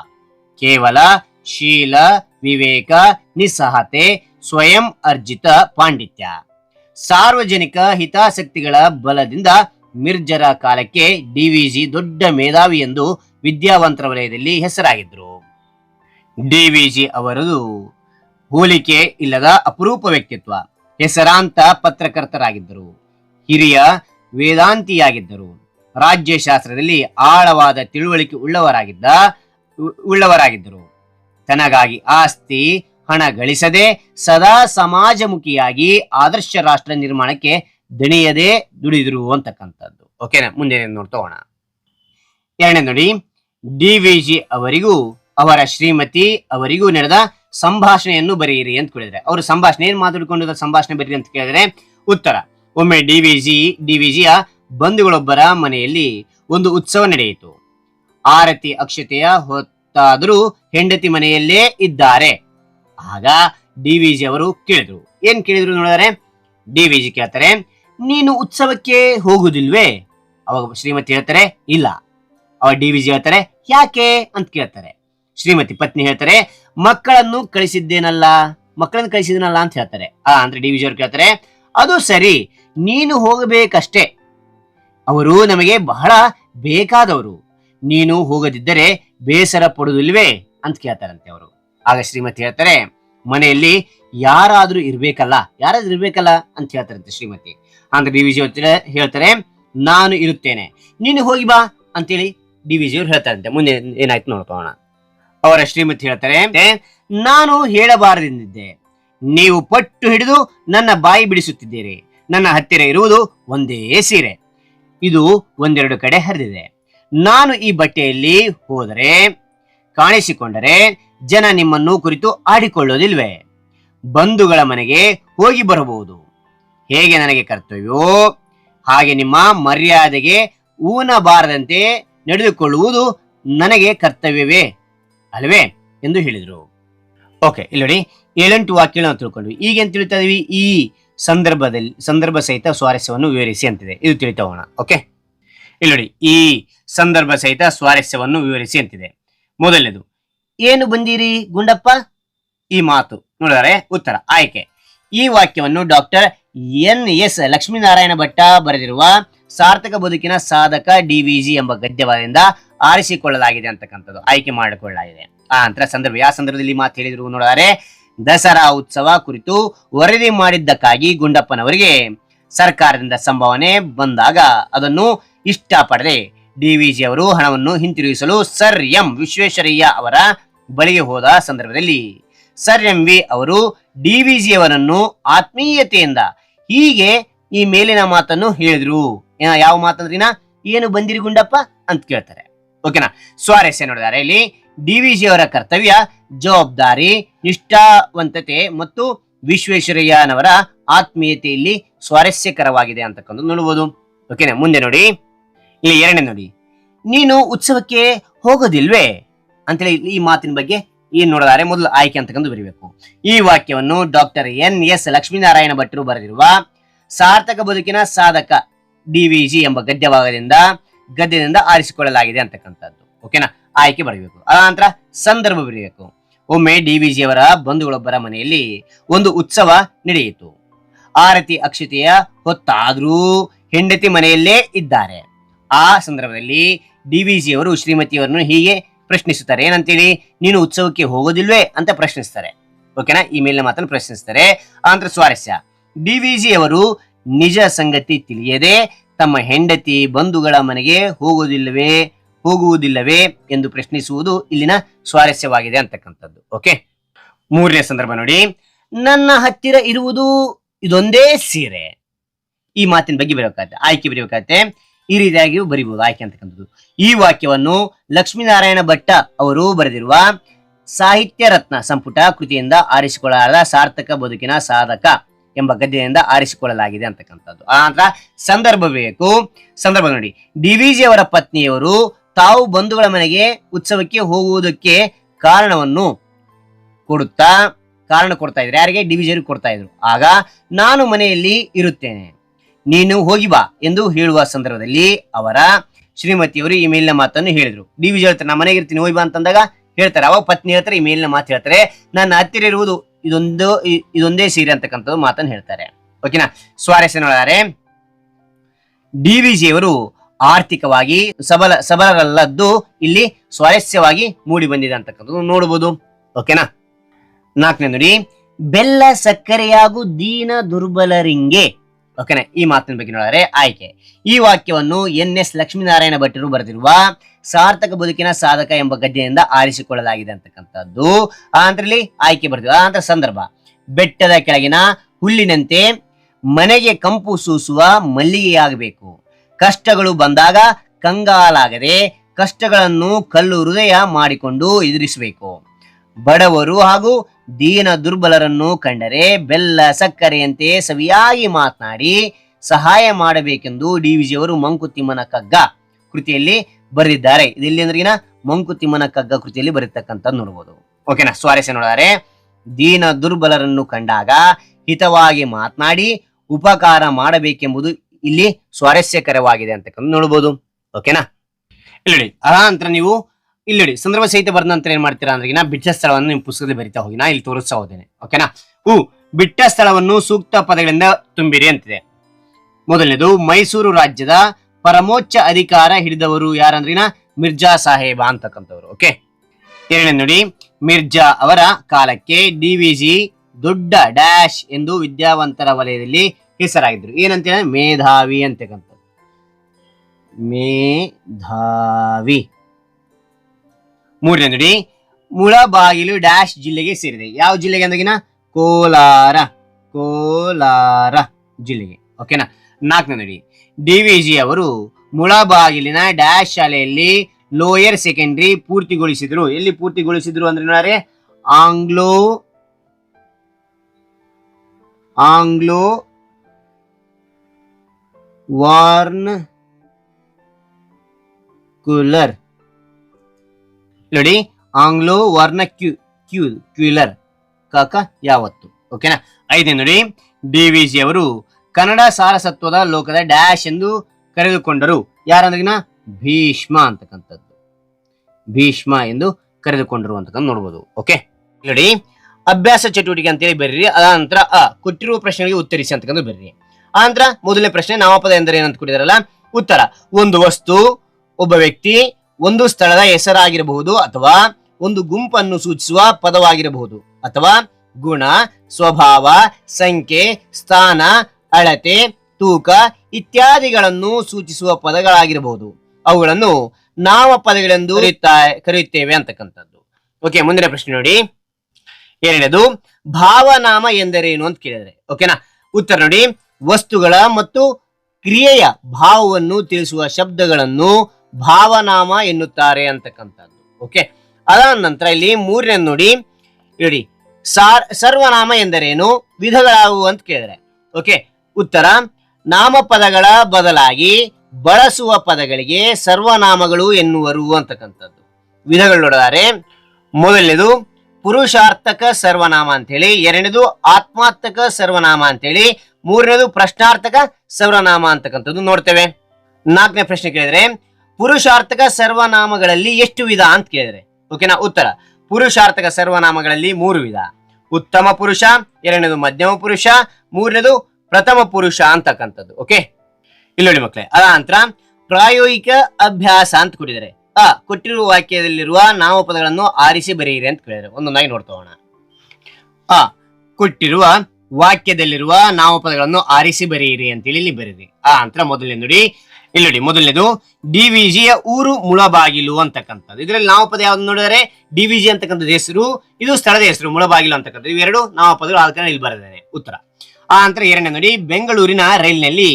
ಕೇವಲ ಶೀಲ, ವಿವೇಕ, ನಿಸ್ಸಹತೆ, ಸ್ವಯಂ ಅರ್ಜಿತ ಪಾಂಡಿತ್ಯ. ಸಾರ್ವಜನಿಕ ಹಿತಾಸಕ್ತಿಗಳ ಬಲದಿಂದ ಮಿರ್ಜರ ಕಾಲಕ್ಕೆ ಡಿವಿಜಿ ದೊಡ್ಡ ಮೇಧಾವಿ ಎಂದು ವಿದ್ಯಾವಂತರ ವಲಯದಲ್ಲಿ ಹೆಸರಾಗಿದ್ದರು ಡಿವಿಜಿ ಅವರದು ಹೋಲಿಕೆ ಇಲ್ಲದ ಅಪರೂಪ ವ್ಯಕ್ತಿತ್ವ, ಹೆಸರಾಂತ ಪತ್ರಕರ್ತರಾಗಿದ್ದರು. ಹಿರಿಯ ವೇದಾಂತಿಯಾಗಿದ್ದರು. ರಾಜ್ಯಶಾಸ್ತ್ರದಲ್ಲಿ ಆಳವಾದ ತಿಳುವಳಿಕೆ ಉಳ್ಳವರಾಗಿದ್ದ ಉಳ್ಳವರಾಗಿದ್ದರು. ತನಗಾಗಿ ಆಸ್ತಿ, ಹಣ ಗಳಿಸದೆ ಸದಾ ಸಮಾಜಮುಖಿಯಾಗಿ ಆದರ್ಶ ರಾಷ್ಟ್ರ ನಿರ್ಮಾಣಕ್ಕೆ ದಣಿಯದೆ ದುಡಿದ್ರು ಅಂತಕ್ಕಂಥದ್ದು. ಓಕೆನಾ ಮುಂದೆ ನೋಡ್ತೋಣ ಎರಡನೇ ನೋಡಿ. ಡಿ ವಿ ಜಿ ಅವರಿಗೂ, ಅವರ ಶ್ರೀಮತಿ ಅವರಿಗೂ ನಡೆದ ಸಂಭಾಷಣೆಯನ್ನು ಬರೆಯಿರಿ ಅಂತ ಕೇಳಿದ್ರೆ ಅವರು ಸಂಭಾಷಣೆ ಏನ್ ಮಾತಾಡಿಕೊಂಡು ಸಂಭಾಷಣೆ ಬರೀರಿ ಅಂತ ಕೇಳಿದ್ರೆ ಉತ್ತರ. ಒಮ್ಮೆ ಡಿವಿಜಿ ಡಿವಿಜಿಯ ಬಂಧುಗಳೊಬ್ಬರ ಮನೆಯಲ್ಲಿ ಒಂದು ಉತ್ಸವ ನಡೆಯಿತು. ಆರತಿ ಅಕ್ಷತೆಯ ಹೊತ್ತಾದರೂ ಹೆಂಡತಿ ಮನೆಯಲ್ಲೇ ಇದ್ದಾರೆ. ಆಗ ಡಿ ವಿ ಜಿ ಅವರು ಕೇಳಿದ್ರು. ಏನ್ ಕೇಳಿದ್ರು ನೋಡಿದರೆ? ಜಿ ಕೇಳ್ತಾರೆ ನೀನು ಉತ್ಸವಕ್ಕೆ ಹೋಗುದಿಲ್ವೇ? ಅವಾಗ ಶ್ರೀಮತಿ ಹೇಳ್ತಾರೆ, ಇಲ್ಲ. ಅವ ಡಿ ವಿಜಿ ಹೇಳ್ತಾರೆ, ಯಾಕೆ ಅಂತ ಕೇಳ್ತಾರೆ. ಶ್ರೀಮತಿ ಪತ್ನಿ ಹೇಳ್ತಾರೆ, ಮಕ್ಕಳನ್ನು ಕಳಿಸಿದ್ದೇನಲ್ಲ? ಮಕ್ಕಳನ್ನು ಕಳಿಸಿದ್ದೇನಲ್ಲ ಅಂತ ಹೇಳ್ತಾರೆ. ಆ, ಅಂದ್ರೆ ಡಿವಿಜಿ ಅವ್ರು ಕೇಳ್ತಾರೆ, ಅದು ಸರಿ, ನೀನು ಹೋಗಬೇಕಷ್ಟೇ. ಅವರು ನಮಗೆ ಬಹಳ ಬೇಕಾದವರು. ನೀನು ಹೋಗದಿದ್ದರೆ ಬೇಸರ ಪಡುವುದಿಲ್ವೇ? ಅಂತ ಕೇಳ್ತಾರಂತೆ ಅವರು. ಆಗ ಶ್ರೀಮತಿ ಹೇಳ್ತಾರೆ, ಮನೆಯಲ್ಲಿ ಯಾರಾದ್ರೂ ಇರ್ಬೇಕಲ್ಲ? ಯಾರಾದ್ರೂ ಇರ್ಬೇಕಲ್ಲ? ಅಂತ ಹೇಳ್ತಾರಂತೆ ಶ್ರೀಮತಿ. ಅಂದ್ರೆ ಡಿ ವಿಜಿ ಹೇಳ್ತಾರೆ. ನಾನು ಇರುತ್ತೇನೆ. ನೀನು ಹೋಗಿ ಬಾ ಅಂತೇಳಿ ಡಿ ಅವ್ರು ಹೇಳ್ತಾರಂತೆ. ಮುಂದೆ ಏನಾಯ್ತು ನೋಡ್ಕೋಣ ಅವರ ಶ್ರೀಮತಿ ಹೇಳ್ತಾರೆ, ನಾನು ಹೇಳಬಾರದೆಂದಿದ್ದೆ. ನೀವು ಪಟ್ಟು ಹಿಡಿದು ನನ್ನ ಬಾಯಿ ಬಿಡಿಸುತ್ತಿದ್ದೀರಿ. ನನ್ನ ಹತ್ತಿರ ಇರುವುದು ಒಂದೇ ಸೀರೆ. ಇದು ಒಂದೆರಡು ಕಡೆ ಹರಿದಿದೆ. ನಾನು ಈ ಬಟ್ಟೆಯಲ್ಲಿ ಹೋದರೆ, ಕಾಣಿಸಿಕೊಂಡರೆ ಜನ ನಿಮ್ಮನ್ನು ಕುರಿತು ಆಡಿಕೊಳ್ಳೋದಿಲ್ವೇ? ಬಂಧುಗಳ ಮನೆಗೆ ಹೋಗಿ ಬರಬಹುದು. ಹೇಗೆ ನನಗೆ ಕರ್ತವ್ಯವೋ ಹಾಗೆ ನಿಮ್ಮ ಮರ್ಯಾದೆಗೆ ಊನಬಾರದಂತೆ ನಡೆದುಕೊಳ್ಳುವುದು ನನಗೆ ಕರ್ತವ್ಯವೇ ಅಲ್ವೇ ಎಂದು ಹೇಳಿದರು. ಓಕೆ ಇಲ್ಲಿ ನೋಡಿ, ಏಳೆಂಟು ವಾಕ್ಯಗಳು ನಾವು ತಿಳ್ಕೊಂಡ್ವಿ. ಈಗೇನ್ ತಿಳಿತಾ ಇದೀವಿ? ಈ ಸಂದರ್ಭದಲ್ಲಿ, ಸಂದರ್ಭ ಸಹಿತ ಸ್ವಾರಸ್ಯವನ್ನು ವಿವರಿಸಿ ಅಂತಿದೆ. ಇದು ತಿಳಿತಾ ಹೋಗೋಣ. ಓಕೆ ಇಲ್ಲಿ ನೋಡಿ, ಈ ಸಂದರ್ಭ ಸಹಿತ ಸ್ವಾರಸ್ಯವನ್ನು ವಿವರಿಸಿ ಅಂತಿದೆ. ಮೊದಲನೇದು, ಏನು ಬಂದಿರಿ ಗುಂಡಪ್ಪ? ಈ ಮಾತು. ನೋಡಿದರೆ? ಉತ್ತರ, ಆಯ್ಕೆ. ಈ ವಾಕ್ಯವನ್ನು doctor N S Lakshminarayana Bhatta ಬರೆದಿರುವ ಸಾರ್ಥಕ ಬದುಕಿನ ಸಾಧಕ ಡಿವಿಜಿ ಎಂಬ ಗದ್ಯವಾದಿಂದ ಆರಿಸಿಕೊಳ್ಳಲಾಗಿದೆ ಅಂತಕ್ಕಂಥದ್ದು. ಆಯ್ಕೆ ಮಾಡಿಕೊಳ್ಳಲಾಗಿದೆ. ಆ ನಂತರ ಸಂದರ್ಭ, ಯಾವ ಸಂದರ್ಭದಲ್ಲಿ ಮಾತು ಹೇಳಿದ್ರು ನೋಡಿದರೆ, ದಸರಾ ಉತ್ಸವ ಕುರಿತು ವರದಿ ಮಾಡಿದ್ದಕ್ಕಾಗಿ ಗುಂಡಪ್ಪನವರಿಗೆ ಸರ್ಕಾರದಿಂದ ಸಂಭಾವನೆ ಬಂದಾಗ ಅದನ್ನು ಇಷ್ಟಪಡದೆ ಡಿವಿಜಿ ಅವರು ಹಣವನ್ನು ಹಿಂತಿರುಗಿಸಲು ಸರ್ ಎಂ ವಿಶ್ವೇಶ್ವರಯ್ಯ ಅವರ ಬಳಿಗೆ ಹೋದ ಸಂದರ್ಭದಲ್ಲಿ ಸರ್ ಎಂ ವಿ ಅವರು ಡಿವಿಜಿ ಅವರನ್ನು ಆತ್ಮೀಯತೆಯಿಂದ ಹೀಗೆ ಈ ಮೇಲಿನ ಮಾತನ್ನು ಹೇಳಿದ್ರು. ಏನ- ಯಾವ ಮಾತಂದ್ರಿನ ಏನು ಬಂದಿರಿ ಗುಂಡಪ್ಪ ಅಂತ ಕೇಳ್ತಾರೆ. ಓಕೆನಾ? ಸ್ವಾರಸ್ಯ ನೋಡಿದಾರೆ ಇಲ್ಲಿ. ಡಿ ವಿ ಜಿ ಅವರ ಕರ್ತವ್ಯ ಜವಾಬ್ದಾರಿ, ನಿಷ್ಠಾವಂತತೆ ಮತ್ತು ವಿಶ್ವೇಶ್ವರಯ್ಯನವರ ಆತ್ಮೀಯತೆಯಲ್ಲಿ ಸ್ವಾರಸ್ಯಕರವಾಗಿದೆ ಅಂತಕ್ಕಂಥ ನೋಡಬಹುದು ಓಕೆನಾ? ಮುಂದೆ ನೋಡಿ. ಇಲ್ಲಿ ಎರಡನೇ ನೋಡಿ. ನೀನು ಉತ್ಸವಕ್ಕೆ ಹೋಗೋದಿಲ್ವೇ? ಅಂತೇಳಿ ಈ ಮಾತಿನ ಬಗ್ಗೆ ಏನ್ ನೋಡಿದಾರೆ ಮೊದಲು ಆಯ್ಕೆ ಅಂತಕ್ಕಂಥ ಬರೀಬೇಕು. ಈ ವಾಕ್ಯವನ್ನು ಡಾಕ್ಟರ್ ಎನ್ ಎಸ್ ಲಕ್ಷ್ಮೀನಾರಾಯಣ ಭಟ್ರು ಬರೆದಿರುವ ಸಾರ್ಥಕ ಬದುಕಿನ ಸಾಧಕ ಡಿ ಡಿವಿಜಿ ಎಂಬ ಗದ್ಯಭಾಗದಿಂದ, ಗದ್ಯದಿಂದ ಆರಿಸಿಕೊಳ್ಳಲಾಗಿದೆ ಅಂತಕ್ಕಂಥದ್ದು. ಓಕೆನಾ? ಆಯ್ಕೆ ಬರೀಬೇಕು. ಅದಾನಂತರ ಸಂದರ್ಭ ಬರೀಬೇಕು. ಒಮ್ಮೆ ಡಿವಿಜಿ ಅವರ ಬಂಧುಗಳೊಬ್ಬರ ಮನೆಯಲ್ಲಿ ಒಂದು ಉತ್ಸವ ನಡೆಯಿತು. ಆರತಿ ಅಕ್ಷತೆಯ ಹೊತ್ತಾದ್ರೂ ಹೆಂಡತಿ ಮನೆಯಲ್ಲೇ ಇದ್ದಾರೆ. ಆ ಸಂದರ್ಭದಲ್ಲಿ ಡಿವಿಜಿ ಅವರು ಶ್ರೀಮತಿಯವರನ್ನು ಹೀಗೆ ಪ್ರಶ್ನಿಸುತ್ತಾರೆ. ಏನಂತೇಳಿ ನೀನು ಉತ್ಸವಕ್ಕೆ ಹೋಗೋದಿಲ್ವೇ ಅಂತ ಪ್ರಶ್ನಿಸ್ತಾರೆ. ಓಕೆನಾ ಈ ಮೇಲಿನ ಮಾತನ್ನು ಪ್ರಶ್ನಿಸ್ತಾರೆ. ಆನಂತರ ಸ್ವಾರಸ್ಯ. ಡಿವಿಜಿ ಅವರು ನಿಜ ಸಂಗತಿ ತಿಳಿಯದೆ ತಮ್ಮ ಹೆಂಡತಿ ಬಂಧುಗಳ ಮನೆಗೆ ಹೋಗುವುದಿಲ್ಲವೇ ಹೋಗುವುದಿಲ್ಲವೇ ಎಂದು ಪ್ರಶ್ನಿಸುವುದು ಇಲ್ಲಿನ ಸ್ವಾರಸ್ಯವಾಗಿದೆ ಅಂತಕ್ಕಂಥದ್ದು. ಓಕೆ ಮೂರನೇ ಸಂದರ್ಭ ನೋಡಿ. ನನ್ನ ಹತ್ತಿರ ಇರುವುದು ಇದೊಂದೇ ಸೀರೆ. ಈ ಮಾತಿನ ಬಗ್ಗೆ ಬರಬೇಕಾಗತ್ತೆ ಆಯ್ಕೆ ಬರೀಬೇಕಾಗತ್ತೆ ಈ ರೀತಿಯಾಗಿಯೂ ಬರಿಬಹುದು ಆಯ್ಕೆ ಅಂತಕ್ಕಂಥದ್ದು ಈ ವಾಕ್ಯವನ್ನು ಲಕ್ಷ್ಮೀನಾರಾಯಣ ಭಟ್ಟ ಅವರು ಬರೆದಿರುವ ಸಾಹಿತ್ಯ ರತ್ನ ಸಂಪುಟ ಕೃತಿಯಿಂದ ಆರಿಸಿಕೊಳ್ಳಲಾದ ಸಾರ್ಥಕ ಬದುಕಿನ ಸಾಧಕ ಎಂಬ ಗದ್ಯದಿಂದ ಆರಿಸಿಕೊಳ್ಳಲಾಗಿದೆ ಅಂತಕ್ಕಂಥದ್ದು ಆ ನಂತರ ಸಂದರ್ಭ ಬೇಕು. ಸಂದರ್ಭ ನೋಡಿ. ಡಿ ವಿ ಜಿ ಅವರ ಪತ್ನಿಯವರು ತಾವು ಬಂಧುಗಳ ಮನೆಗೆ ಉತ್ಸವಕ್ಕೆ ಹೋಗುವುದಕ್ಕೆ ಕಾರಣವನ್ನು ಕೊಡುತ್ತಾ, ಕಾರಣ ಕೊಡ್ತಾ ಇದ್ರು. ಯಾರಿಗೆ? ಡಿವಿಜಿ ಅವ್ರಿಗೆ ಕೊಡ್ತಾ ಇದ್ರು. ಆಗ ನಾನು ಮನೆಯಲ್ಲಿ ಇರುತ್ತೇನೆ. ನೀನು ಹೋಗಿ ಬಾ ಎಂದು ಹೇಳುವ ಸಂದರ್ಭದಲ್ಲಿ ಅವರ ಶ್ರೀಮತಿಯವರು ಈ ಮೇಲಿನ ಮಾತನ್ನು ಹೇಳಿದ್ರು. ಡಿ ಡಿವಿಜಿ ಹೇಳ್ತಾರೆ ನಾ ಮನೆಗೆ ಇರ್ತೀನಿ, ಹೋಗಿ ಬಾ ಅಂತಂದಾಗ ಹೇಳ್ತಾರೆ. ಅವಾಗ ಪತ್ನಿ ಹೇಳ್ತಾರೆ ಈ ಮೇಲಿನ ಮಾತು ಹೇಳ್ತಾರೆ. ನನ್ನ ಹತ್ತಿರ ಇರುವುದು ಇದೊಂದು ಇದೊಂದೇ ಸೀರೆ ಅಂತಕ್ಕಂಥದ್ದು ಮಾತನ್ನು ಹೇಳ್ತಾರೆ. ಓಕೆನಾ ಸ್ವಾರಸ್ಯ ನೋಡಿದರೆ ಡಿವಿಜಿ ಅವರು ಆರ್ಥಿಕವಾಗಿ ಸಬಲ, ಸಬಲರಲ್ಲದ್ದು ಇಲ್ಲಿ ಸ್ವಾರಸ್ಯವಾಗಿ ಮೂಡಿ ಬಂದಿದೆ ಅಂತಕ್ಕಂಥದ್ದು ನೋಡಬಹುದು ಓಕೆನಾ ನಾಲ್ಕನೇ ನೋಡಿ, ಬೆಲ್ಲ ಸಕ್ಕರೆಯಾಗು ದೀನ ದುರ್ಬಲರಿಂಗೆ ಓಕೆನಾ, ಈ ಮಾತಿನ ಬಗ್ಗೆ ನೋಡಿದರೆ ಆಯ್ಕೆ. ಈ ವಾಕ್ಯವನ್ನು ಎನ್ ಎಸ್ ಲಕ್ಷ್ಮೀನಾರಾಯಣ ಭಟ್ಟರು ಬರೆದಿರುವ ಸಾರ್ಥಕ ಬದುಕಿನ ಸಾಧಕ ಎಂಬ ಗದ್ದೆಯಿಂದ ಆರಿಸಿಕೊಳ್ಳಲಾಗಿದೆ ಅಂತಕ್ಕಂಥದ್ದು. ಆ ಆಯ್ಕೆ ಬರ್ತೀವಿ ಆ ಸಂದರ್ಭ. ಬೆಟ್ಟದ ಕೆಳಗಿನ ಹುಲ್ಲಿನಂತೆ ಮನೆಗೆ ಕಂಪು ಸೂಸುವ ಮಲ್ಲಿಗೆಯಾಗಬೇಕು. ಕಷ್ಟಗಳು ಬಂದಾಗ ಕಂಗಾಲಾಗದೆ ಕಷ್ಟಗಳನ್ನು ಕಲ್ಲು ಹೃದಯ ಮಾಡಿಕೊಂಡು ಎದುರಿಸಬೇಕು. ಬಡವರು ಹಾಗೂ ದೀನ ದುರ್ಬಲರನ್ನು ಕಂಡರೆ ಬೆಲ್ಲ ಸಕ್ಕರೆಯಂತೆ ಸವಿಯಾಗಿ ಮಾತನಾಡಿ ಸಹಾಯ ಮಾಡಬೇಕೆಂದು ಡಿವಿಜಿ ಅವರು ಮಂಕುತಿಮ್ಮನ ಕಗ್ಗ ಕೃತಿಯಲ್ಲಿ ಬರೆದಿದ್ದಾರೆ. ಇದೆಲ್ಲಿ ಅಂದ್ರಿಗಿನ ಮಂಕುತಿಮ್ಮನ ಕಗ್ಗ ಕೃತಿಯಲ್ಲಿ ಬರೀತಕ್ಕಂಥದ್ದು ನೋಡಬಹುದು ಓಕೆನಾ ಸ್ವಾರಸ್ಯ ನೋಡಿದರೆ ದೀನ ದುರ್ಬಲರನ್ನು ಕಂಡಾಗ ಹಿತವಾಗಿ ಮಾತನಾಡಿ ಉಪಕಾರ ಮಾಡಬೇಕೆಂಬುದು ಇಲ್ಲಿ ಸ್ವಾರಸ್ಯಕರವಾಗಿದೆ ಅಂತಕ್ಕಂಥ ನೋಡಬಹುದು ಓಕೆನಾ ಇಲ್ಲಿ ನೋಡಿ ಅನಂತರ ನೀವು ಇಲ್ಲಿ ನೋಡಿ, ಸಂದರ್ಭ ಸಹಿತ ಬರೆದ ನಂತರ ಏನ್ ಮಾಡ್ತೀರಾ ಅಂದ್ರೆ ನಾ ಬಿಟ್ಟ ಸ್ಥಳವನ್ನು ನಿಮ್ಮ ಪುಸ್ತಕದಲ್ಲಿ ಬರಿತಾ ಹೋಗಿ. ನಾ ಇಲ್ಲಿ ತೋರಿಸ್ತಾ ಹೋದೇನೆ ಓಕೆನಾ ಹೂ, ಬಿಟ್ಟ ಸ್ಥಳವನ್ನು ಸೂಕ್ತ ಪದಗಳಿಂದ ತುಂಬಿರಿ ಅಂತಿದೆ. ಮೊದಲನೇದು, ಮೈಸೂರು ರಾಜ್ಯದ ಪರಮೋಚ್ಚ ಅಧಿಕಾರ ಹಿಡಿದವರು ಯಾರಂದ್ರಿನ ಮಿರ್ಜಾ ಸಾಹೇಬ ಅಂತಕ್ಕಂಥವ್ರು ಓಕೆ ಎರಡನೇ ನೋಡಿ, ಮಿರ್ಜಾ ಅವರ ಕಾಲಕ್ಕೆ ಡಿವಿಜಿ ದೊಡ್ಡ ಡ್ಯಾಶ್ ಎಂದು ವಿದ್ಯಾವಂತರ ವಲಯದಲ್ಲಿ ಹೆಸರಾಗಿದ್ರು ಏನಂತ ಮೇಧಾವಿ ಅಂತಕ್ಕಂಥದ್ದು. ಮೇಧಾವಿ. ಮೂರನೇ ಮುಳಬಾಗಿಲು ಡ್ಯಾಶ್ ಜಿಲ್ಲೆಗೆ ಸೇರಿದೆ. ಯಾವ ಜಿಲ್ಲೆಗೆ ಅಂದಾಗಿನ? ಕೋಲಾರ. ಕೋಲಾರ ಜಿಲ್ಲೆಗೆ. ಓಕೆನಾ ನಾಲ್ಕನೇ ನೋಡಿ ಡಿವಿಜಿ ಅವರು ಮುಳಬಾಗಿಲಿನ ಡ್ಯಾಶ್ ಶಾಲೆಯಲ್ಲಿ ಲೋಯರ್ ಸೆಕೆಂಡರಿ ಪೂರ್ತಿಗೊಳಿಸಿದ್ರು. ಎಲ್ಲಿ ಪೂರ್ತಿಗೊಳಿಸಿದ್ರು ಅಂದ್ರೆ ಆಂಗ್ಲೋ ಆಂಗ್ಲೋ ವಾರ್ನ್ ಕುಲರ್. ನೋಡಿ, Anglo vernacular, ಕಾಕ ಯಾವತ್ತು? ಓಕೆನಾ ಐದನೇ ನೋಡಿ ಜಿ ಅವರು ಕನ್ನಡ ಸಾರಸತ್ವದ ಲೋಕದ ಡ್ಯಾಶ್ ಎಂದು ಕರೆದುಕೊಂಡರು. ಯಾರಂದ್ರಿನ ಭೀಷ್ಮ ಅಂತಕ್ಕಂಥದ್ದು. ಭೀಷ್ಮ ಎಂದು ಕರೆದುಕೊಂಡರು ಅಂತಕ್ಕಂಥ ನೋಡ್ಬೋದು. ಓಕೆ ನೋಡಿ, ಅಭ್ಯಾಸ ಚಟುವಟಿಕೆ ಅಂತೇಳಿ ಬರ್ರಿ. ಅದ ನಂತರ ಅ, ಕೊಟ್ಟಿರುವ ಪ್ರಶ್ನೆಗಳಿಗೆ ಉತ್ತರಿಸಿ ಅಂತಕ್ಕಂಥ ಬರ್ರಿ. ಆನಂತರ ನಂತರ ಮೊದಲನೇ ಪ್ರಶ್ನೆ ನಾಮಪದ ಎಂದರೆ ಏನಂತ ಕೊಟ್ಟಿದಾರಲ್ಲ ಉತ್ತರ, ಒಂದು ವಸ್ತು, ಒಬ್ಬ ವ್ಯಕ್ತಿ ಒಂದು ಸ್ಥಳದ ಹೆಸರಾಗಿರಬಹುದು ಅಥವಾ ಒಂದು ಗುಂಪನ್ನು ಸೂಚಿಸುವ ಪದವಾಗಿರಬಹುದು. ಅಥವಾ ಗುಣ, ಸ್ವಭಾವ, ಸಂಖ್ಯೆ, ಸ್ಥಾನ, ಅಳತೆ, ತೂಕ ಇತ್ಯಾದಿಗಳನ್ನು ಸೂಚಿಸುವ ಪದಗಳಾಗಿರಬಹುದು. ಅವುಗಳನ್ನು ನಾಮಪದಗಳೆಂದು ಪದಗಳೆಂದು ಕರೆಯುತ್ತೇವೆ ಅಂತಕ್ಕಂಥದ್ದು. ಓಕೆ ಮುಂದಿನ ಪ್ರಶ್ನೆ ನೋಡಿ. ಎರಡನೇದು ಭಾವನಾಮ ಎಂದರೇನು ಅಂತ ಕೇಳಿದ್ರೆ. ಓಕೆನಾ ಉತ್ತರ ನೋಡಿ. ವಸ್ತುಗಳ ಮತ್ತು ಕ್ರಿಯೆಯ ಭಾವವನ್ನು ತಿಳಿಸುವ ಶಬ್ದಗಳನ್ನು ಭಾವನಾಮ ಎನ್ನುತ್ತಾರೆ ಅಂತಕ್ಕಂಥದ್ದು. ಓಕೆ ಅದಾದ ನಂತರ ಇಲ್ಲಿ ಮೂರನೇ ನೋಡಿ. ಇಡಿ. ಸಾರ್, ಸರ್ವನಾಮ ಎಂದರೇನು? ವಿಧಗಳಾವು ಅಂತ ಕೇಳಿದ್ರೆ. ಓಕೆ ಉತ್ತರ. ನಾಮಪದಗಳ ಬದಲಾಗಿ ಬಳಸುವ ಪದಗಳಿಗೆ ಸರ್ವನಾಮಗಳು ಎನ್ನುವರು ಅಂತಕ್ಕಂಥದ್ದು. ವಿಧಗಳು ನೋಡಿದರೆ. ಮೊದಲನೇದು, ಪುರುಷಾರ್ಥಕ ಸರ್ವನಾಮ ಅಂತೇಳಿ. ಎರಡನೇದು, ಆತ್ಮಾರ್ಥಕ ಸರ್ವನಾಮ ಅಂತೇಳಿ. ಮೂರನೇದು, ಪ್ರಶ್ನಾರ್ಥಕ ಸರ್ವನಾಮ ಅಂತಕ್ಕಂಥದ್ದು ನೋಡ್ತೇವೆ. ನಾಲ್ಕನೇ ಪ್ರಶ್ನೆ ಕೇಳಿದ್ರೆ ಪುರುಷಾರ್ಥಕ ಸರ್ವನಾಮಗಳಲ್ಲಿ ಎಷ್ಟು ವಿಧ ಅಂತ ಕೇಳಿದ್ರೆ ಓಕೆನಾ ಉತ್ತರ. ಪುರುಷಾರ್ಥಕ ಸರ್ವನಾಮಗಳಲ್ಲಿ ಮೂರು ವಿಧ. ಉತ್ತಮ ಪುರುಷ, ಎರಡನೇದು ಮಧ್ಯಮ ಪುರುಷ, ಮೂರನೇದು ಪ್ರಥಮ ಪುರುಷ ಅಂತಕ್ಕಂಥದ್ದು ಓಕೆ ಇಲ್ಲಿ ನೋಡಿ ಮಕ್ಕಳೇ ಅದ ನಂತರ ಪ್ರಾಯೋಗಿಕ ಅಭ್ಯಾಸ ಅಂತ ಕೊಟ್ಟಿದ್ದಾರೆ. ಆ, ಕೊಟ್ಟಿರುವ ವಾಕ್ಯದಲ್ಲಿರುವ ನಾಮಪದಗಳನ್ನು ಆರಿಸಿ ಬರೆಯಿರಿ ಅಂತ ಕೇಳಿದರೆ ಒಂದೊಂದಾಗಿ ನೋಡ್ತಾ ಹೋಗೋಣ. ಆ, ಕೊಟ್ಟಿರುವ ವಾಕ್ಯದಲ್ಲಿರುವ ನಾಮಪದಗಳನ್ನು ಆರಿಸಿ ಬರೆಯಿರಿ ಅಂತೇಳಿ ಇಲ್ಲಿ ಬರೀರಿ ಆ, ನಂತರ ಮೊದಲನೇ ನೋಡಿ ಇಲ್ಲಿ ನೋಡಿ, ಮೊದಲನೇದು ಡಿವಿಜಿಯ ಊರು ಮುಳಬಾಗಿಲು ಅಂತಕ್ಕಂಥದ್ದು. ಇದರಲ್ಲಿ ನಾಮಪದ ಯಾವ್ದು ನೋಡಿದರೆ? ಡಿವಿಜಿ ಅಂತಕ್ಕಂಥದ್ದು ಹೆಸರು, ಇದು ಸ್ಥಳದ ಹೆಸರು, ಮುಳಬಾಗಿಲು ಅಂತಕ್ಕಂಥದ್ದು. ಇವೆರಡು ನಾಮಪದಗಳು ಆದ ಇಲ್ಲಿ ಬರೆದಿದೆ ಉತ್ತರ. ಆ ನಂತರ ಎರಡನೇ ನೋಡಿ, ಬೆಂಗಳೂರಿನ ರೈಲಿನಲ್ಲಿ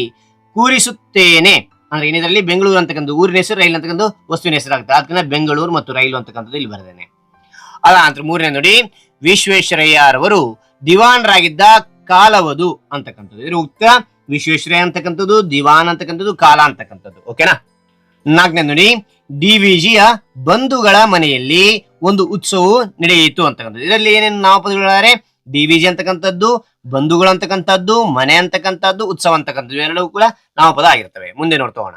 ಕೂರಿಸುತ್ತೇನೆ. ಅಂದ್ರೆ ಏನಿದ್ರಲ್ಲಿ? ಬೆಂಗಳೂರು ಅಂತಕ್ಕಂಥ ಊರಿನ ಹೆಸರು, ರೈಲ್ ಅಂತಕ್ಕಂಥ ವಸ್ತುವಿನ ಹೆಸರು ಹೆಸರಾಗುತ್ತೆ ಅದಕ್ಕಿಂತ ಬೆಂಗಳೂರು ಮತ್ತು ರೈಲು ಅಂತಕ್ಕಂಥದ್ದು ಇಲ್ಲಿ ಬರೆದೇನೆ ಅದ ನಂತರ ಮೂರನೇ ನೋಡಿ ವಿಶ್ವೇಶ್ವರಯ್ಯರವರು ದಿವಾನರಾಗಿದ್ದ ಕಾಲವದು ಅಂತಕ್ಕಂಥದ್ದು. ಇದ್ರ ಉತ್ತರ ವಿಶ್ವೇಶ್ವರಯ್ಯ ಅಂತಕ್ಕಂಥದ್ದು, ದಿವಾನ್ ಅಂತಕ್ಕಂಥದ್ದು, ಕಾಲ ಅಂತಕ್ಕಂಥದ್ದು. ಓಕೆನಾ ನಾಲ್ಕನೇ ನೋಡಿ ಡಿವಿಜಿಯ ಬಂಧುಗಳ ಮನೆಯಲ್ಲಿ ಒಂದು ಉತ್ಸವವು ನಡೆಯಿತು ಅಂತಕ್ಕಂಥದ್ದು. ಇದರಲ್ಲಿ ಏನೇನು ನಾಮಪದಗಳಿದ್ದಾರೆ ಡಿವಿಜಿ ಅಂತಕ್ಕಂಥದ್ದು, ಬಂಧುಗಳು ಅಂತಕ್ಕಂಥದ್ದು, ಮನೆ ಅಂತಕ್ಕಂಥದ್ದು, ಉತ್ಸವ ಅಂತಕ್ಕಂಥದ್ದು ಇವೆಲ್ಲವೂ ಕೂಡ ನಾಮಪದ ಆಗಿರ್ತವೆ. ಮುಂದೆ ನೋಡ್ತಾ ಹೋಗೋಣ.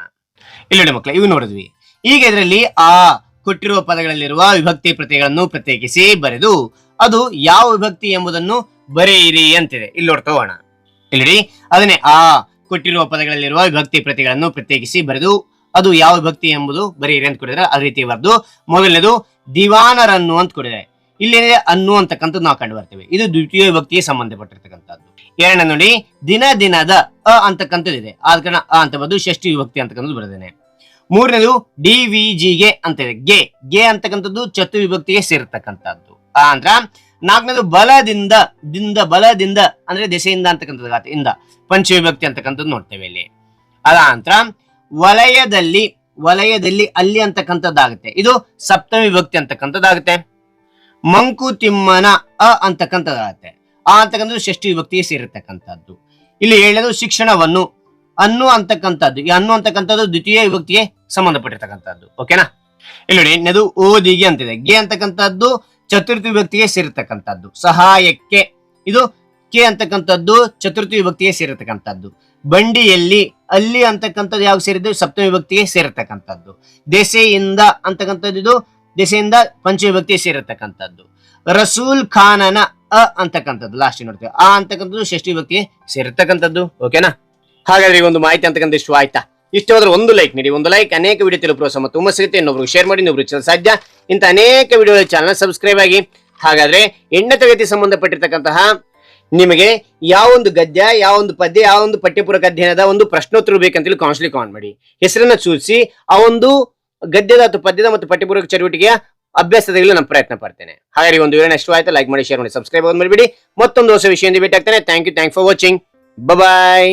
ಇಲ್ಲಿ ನೋಡಿ ಮಕ್ಕಳು ಇವು ನೋಡಿದ್ವಿ. ಈಗ ಇದರಲ್ಲಿ ಆ ಕೊಟ್ಟಿರುವ ಪದಗಳಲ್ಲಿರುವ ವಿಭಕ್ತಿ ಪ್ರತಿಗಳನ್ನು ಪ್ರತ್ಯೇಕಿಸಿ ಬರೆದು, ಅದು ಯಾವ ವಿಭಕ್ತಿ ಎಂಬುದನ್ನು ಬರೆಯಿರಿ ಅಂತಿದೆ. ಇಲ್ಲಿ ನೋಡ್ತಾ ಹೋಗೋಣ. ಇಲ್ಲಿ ಅದನ್ನೇ ಆ ಕೊಟ್ಟಿರುವ ಪದಗಳಲ್ಲಿರುವ ಭಕ್ತಿ ಪ್ರತಿಗಳನ್ನು ಪ್ರತ್ಯೇಕಿಸಿ ಬರೆದು ಅದು ಯಾವ ಭಕ್ತಿ ಎಂಬುದು ಬರೀರಿ ಅಂತ ಕೊಡಿದ್ರೆ ಅದೇ ರೀತಿ ಬರೆದು ಮೊದಲನೇದು ದಿವಾನರನ್ನು ಅಂತ ಕೊಡಿದ್ದಾರೆ ಇಲ್ಲಿ ಅನ್ನು ಅಂತಕ್ಕಂಥದ್ದು ನಾವು ಕಂಡು ಬರ್ತೇವೆ. ಇದು ದ್ವಿತೀಯ ಭಕ್ತಿಗೆ ಸಂಬಂಧಪಟ್ಟಿರ್ತಕ್ಕಂಥದ್ದು. ಎರಡನೇ ನೋಡಿ, ದಿನ ದಿನದ ಅ ಅಂತಕ್ಕಂಥದ್ದು ಇದೆ ಆದ ಕಾರಣ ಅ ಅಂತ ಬರೆದು ಷಷ್ಠಿ ವಿಭಕ್ತಿ ಅಂತಕ್ಕಂಥದ್ದು ಬರೆದೇನೆ ಮೂರನೇದು ಡಿ ವಿ ಜಿಗೆ ಅಂತ ಇದೆ. ಗೆ. ಗೆ ಅಂತಕ್ಕಂಥದ್ದು ಚತು ವಿಭಕ್ತಿಗೆ ಸೇರ್ತಕ್ಕಂಥದ್ದು. ಆ ಅಂದ್ರ ನಾಲ್ಕನೇದು ಬಲದಿಂದ, ದಿಂದ, ಬಲದಿಂದ, ಅಂದ್ರೆ ದೆಸೆಯಿಂದ ಅಂತಕ್ಕಂಥದ್ದು ಇಂದ. ಪಂಚವಿಭಕ್ತಿ ಅಂತಕ್ಕಂಥದ್ದು ನೋಡ್ತೇವೆ ಇಲ್ಲಿ. ಅದ ನಂತರ ವಲಯದಲ್ಲಿ ವಲಯದಲ್ಲಿ ಅಲ್ಲಿ ಅಂತಕ್ಕಂಥದ್ದಾಗುತ್ತೆ. ಇದು ಸಪ್ತಮಿ ವಿಭಕ್ತಿ ಅಂತಕ್ಕಂಥದ್ದಾಗುತ್ತೆ. ಮಂಕುತಿಮ್ಮನ ಅ ಅಂತಕ್ಕಂಥದ್ದಾಗುತ್ತೆ. ಆ ಅಂತಕ್ಕಂಥದ್ದು ಷಷ್ಠಿ ವಿಭಕ್ತಿಗೆ ಸೇರಿರ್ತಕ್ಕಂಥದ್ದು. ಇಲ್ಲಿ ಹೇಳೋದು ಶಿಕ್ಷಣವನ್ನು, ಅನ್ನು ಅಂತಕ್ಕಂಥದ್ದು. ಈ ಅನ್ನು ಅಂತಕ್ಕಂಥದ್ದು ದ್ವಿತೀಯ ವಿಭಕ್ತಿಗೆ ಸಂಬಂಧಪಟ್ಟಿರ್ತಕ್ಕಂಥದ್ದು. ಓಕೆನಾ ಇಲ್ಲಿ ನೋಡಿ ಓದಿಗೆ ಅಂತಿದೆ. ಗೆ ಅಂತಕ್ಕಂಥದ್ದು ಚತುರ್ಥಿ ವಿಭಕ್ತಿಗೆ ಸೇರಿರ್ತಕ್ಕಂಥದ್ದು. ಸಹಾಯಕ್ಕೆ. ಇದು ಕೆ ಅಂತಕ್ಕಂಥದ್ದು, ಚತುರ್ಥಿ ವಿಭಕ್ತಿಗೆ ಸೇರಿರ್ತಕ್ಕಂಥದ್ದು. ಬಂಡಿಯಲ್ಲಿ ಅಲ್ಲಿ ಅಂತಕ್ಕಂಥದ್ದು ಯಾವ ಸೇರಿದ್ದು? ಸಪ್ತಮ ವಿಭಕ್ತಿಗೆ ಸೇರಿರ್ತಕ್ಕಂಥದ್ದು. ದೆಸೆಯಿಂದ ಅಂತಕ್ಕಂಥದ್ದು ಇದು, ದೆಸೆಯಿಂದ ಪಂಚವಿಭಕ್ತಿಗೆ ಸೇರಿರ್ತಕ್ಕಂಥದ್ದು. ರಸೂಲ್ ಖಾನನ ಅ ಅಂತಕ್ಕಂಥದ್ದು ಲಾಸ್ಟ್ ನೋಡ್ತೇವೆ. ಆ ಅಂತಕ್ಕಂಥದ್ದು ಷಷ್ಠಿ ವಿಭಕ್ತಿಗೆ ಸೇರಿರ್ತಕ್ಕಂಥದ್ದು. ಓಕೆನಾ ಹಾಗಾದ್ರೆ ಈ ಒಂದು ಮಾಹಿತಿ ಅಂತಕ್ಕಂಥ ಇಷ್ಟು ಆಯ್ತಾ? ಇಷ್ಟವಾದ್ರೆ ಒಂದು ಲೈಕ್ ನೀಡಿ, ಒಂದು ಲೈಕ್ ಅನೇಕ ವಿಡಿಯೋ ತಲುಪುವ ಸಮ ತುಂಬ ಸಿಗುತ್ತೆ ಇನ್ನೊಬ್ರು ಶೇರ್ ಮಾಡಿ ಇನ್ನೊಬ್ರು ಸಾಧ್ಯ. ಇಂಥ ಅನೇಕ ವಿಡಿಯೋ ಚಾನಲ್ ಸಬ್ಸ್ಕ್ರೈಬ್ ಆಗಿ, ಹಾಗಾದ್ರೆ ಎಂಟನೇ ತರಗತಿ ಸಂಬಂಧಪಟ್ಟಿರ್ತಕ್ಕಂತಹ ನಿಮಗೆ ಯಾವೊಂದು ಗದ್ಯ, ಯಾವೊಂದು ಪದ್ಯ, ಯಾವೊಂದು ಪಠ್ಯಪೂರಕ ಅಧ್ಯಯನದ ಒಂದು ಪ್ರಶ್ನೋತ್ತರ ಬೇಕಂತೇಳಿ ಕಾನ್ಸ್ಲಿ ಕಾನ್ ಮಾಡಿ. ಹೆಸರನ್ನ ಸೂಚಿಸಿ, ಆ ಒಂದು ಗದ್ಯದ ಅಥವಾ ಪದ್ಯದ ಮತ್ತು ಪಠ್ಯಪೂರಕ ಚಟುವಟಿಕೆಯ ಅಭ್ಯಾಸದಲ್ಲಿ ನಾನು ಪ್ರಯತ್ನ ಪಡ್ತೇನೆ. ಹಾಗಾದ್ರೆ ಒಂದು ವೇಳೆ ಎಷ್ಟು ಆಯ್ತು ಲೈಕ್ ಮಾಡಿ ಶೇರ್ ಮಾಡಿ ಸಬ್ಸ್ಕ್ರೈಬ್ ಮಾಡಿಬಿಡಿ ಮತ್ತೊಂದು ಹೊಸ ವಿಷಯದಿಂದ ಭೇಟಿ ಆಗ್ತಾನೆ thank you thank for watching bye